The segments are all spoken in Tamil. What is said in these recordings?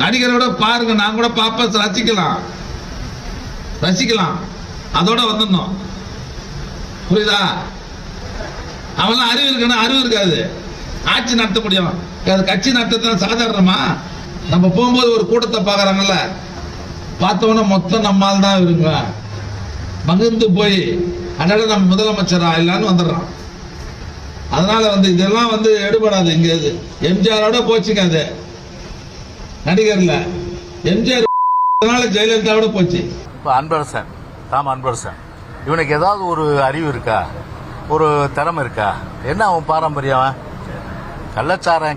நடிகரோட பாருங்க நான் கூட பார்ப்பேன் ரசிக்கலாம். ரசிக்கலாம். அதோட வந்துடணும் புரியுதா? அவெல்லாம் அறிவு இருக்குன்னா அறிவு இருக்காது. ஆட்சி நடத்த முடியும். அது கட்சி நடத்த சாதாரணமா? நம்ம போகும்போது ஒரு கூட்டத்தை பார்க்குறாங்கல்ல. பார்த்தோன்னா மொத்தம் நம்மால் தான் இருங்க. மகிழ்ந்து போய் அன்னாட நம்ம முதலமைச்சரா இல்லான்னு வந்துடுறான். அதனால வந்து இதெல்லாம் வந்து எடுபடாது இங்கே எம்ஜிஆரோட போச்சுங்க அது. நடிகர்ல. எம்ஜிஆர் ஜெயலலிதாவோட போச்சு. இப்போ அன்பரசன் தாம் அன்பரசன் இவனுக்கு ஏதாவது ஒரு அறிவு இருக்கா? ஒரு திறமை இருக்கா? என்ன அவன் பாரம்பரியம் அவன்?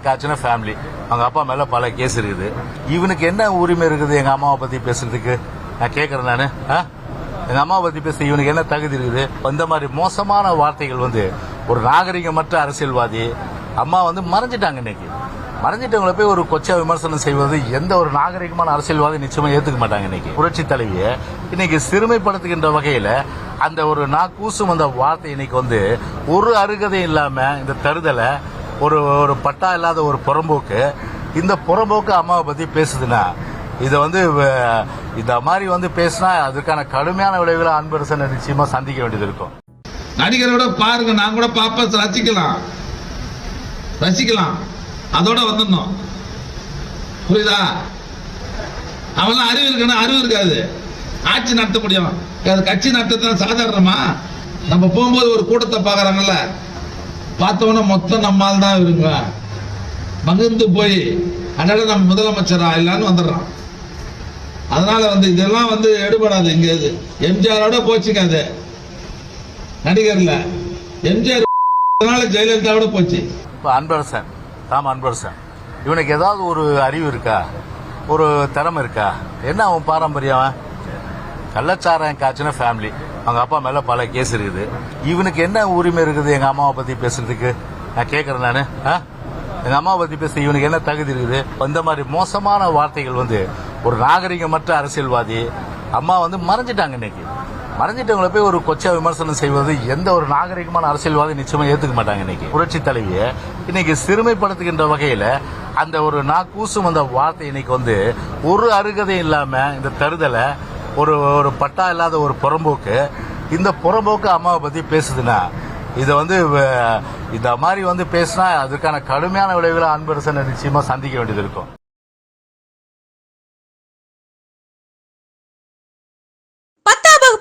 காய்ச்சின ஃபேமிலி அவங்க அப்பா மேல பல கேஸ் இருக்குது. இவனுக்கு என்ன உரிமை இருக்குது எங்க அம்மாவை பத்தி பேசுறதுக்கு? நான் கேட்கறேன் நானு. ஆ? எங்க அம்மாவை பத்தி பேச இவனுக்கு என்ன தகுதி இருக்குது? இந்த மாதிரி மோசமான வார்த்தைகள் வந்து ஒரு நாகரிகமற்ற அரசியல்வாதி அம்மா வந்து மறைஞ்சிட்டாங்க இன்னைக்கு. மறைஞ்சிட்டவங்களை போய் ஒரு கொச்சா விமர்சனம் செய்வது எந்த ஒரு நாகரிகமான அரசியல்வாதி நிச்சயமா ஏத்துக்க மாட்டாங்க இன்னைக்கு. புரட்சி தலைவியை இன்னைக்கு சிறுமைப்படுத்துகின்ற வகையில அந்த ஒரு நாக்கூசும் அந்த வார்த்தை இன்னைக்கு வந்து ஒரு அருகதை இல்லாம இந்த தருதலை ஒரு ஒரு பட்டா இல்லாத ஒரு புறம்போக்கு இந்த புறம்போக்கு அம்மாவை பத்தி பேசுதுன்னா இதை வந்து வ- இந்த மாதிரி வந்து பேசினா அதுக்கான கடுமையான விளைவுகளை அன்பரசன் நிச்சயமா சந்திக்க வேண்டியது இருக்கும். நடிகரோட பாருங்க நான் கூட பாப்பா ரசிக்கலாம். ரசிக்கலாம். அதோட வந்துடணும் புரியுதா? அவெல்லாம் அறிவு இருக்கணும் அறிவு இருக்காது. ஆட்சி நடத்த முடியும். அது கட்சி நடத்த சாதாரணமா? நம்ம போகும்போது ஒரு கூட்டத்தை பார்க்குறாங்கல்ல. பார்த்தோன்னே மொத்தம் நம்மால் தான் இருங்க மகிழ்ந்து போய் அன்றாட நம்ம முதலமைச்சர்? ஆயிடலான்னு வந்துடுறோம் அதனால வந்து இதெல்லாம் வந்து எடுபடாது இங்க இது. எம்ஜிஆரோட போச்சுங்க அது. நடிகர்ல. எம்ஜிஆர் ஜெயலலிதாவோட போச்சு. இப்போ அன்பரசன். தாம் அன்பரசன். இவனுக்கு ஏதாவது ஒரு அறிவு இருக்கா? ஒரு திறமை இருக்கா? என்ன அவன் பாரம்பரியம் கள்ளச்சாரம் காய்ச்சின ஃபேமிலி அவங்க அப்பா மேல பல கேஸ் இருக்குது. இவனுக்கு என்ன உரிமை இருக்குது எங்க அம்மாவை பத்தி பேசுறதுக்கு? நான் கேட்குறேன் நானு. ஆ? எங்க அம்மாவை பத்தி பேச இவனுக்கு என்ன தகுதி இருக்குது? இந்த மாதிரி மோசமான வார்த்தைகள் வந்து ஒரு நாகரிகமற்ற அரசியல்வாதி அம்மா வந்து மறைஞ்சிட்டாங்க இன்னைக்கு. மறைஞ்சிட்டவங்களை போய் ஒரு கொச்சா விமர்சனம் செய்வது எந்த ஒரு நாகரிகமான அரசியல்வாதி நிச்சயமா ஏத்துக்க மாட்டாங்க இன்னைக்கு. புரட்சி தலைவியை இன்னைக்கு சிறுமைப்படுத்துகின்ற வகையில அந்த ஒரு நாக்கூசும் அந்த வார்த்தை இன்னைக்கு வந்து ஒரு அருகதை இல்லாம இந்த தருதலை ஒரு ஒரு பட்டா இல்லாத ஒரு புறம்போக்கு இந்த புறம்போக்கு அம்மாவை பத்தி பேசுதுன்னா இதை வந்து இந்த மாதிரி வந்து பேசினா அதுக்கான கடுமையான விளைவுகளை அன்பரசன் நிச்சயமா சந்திக்க வேண்டியது இருக்கும்.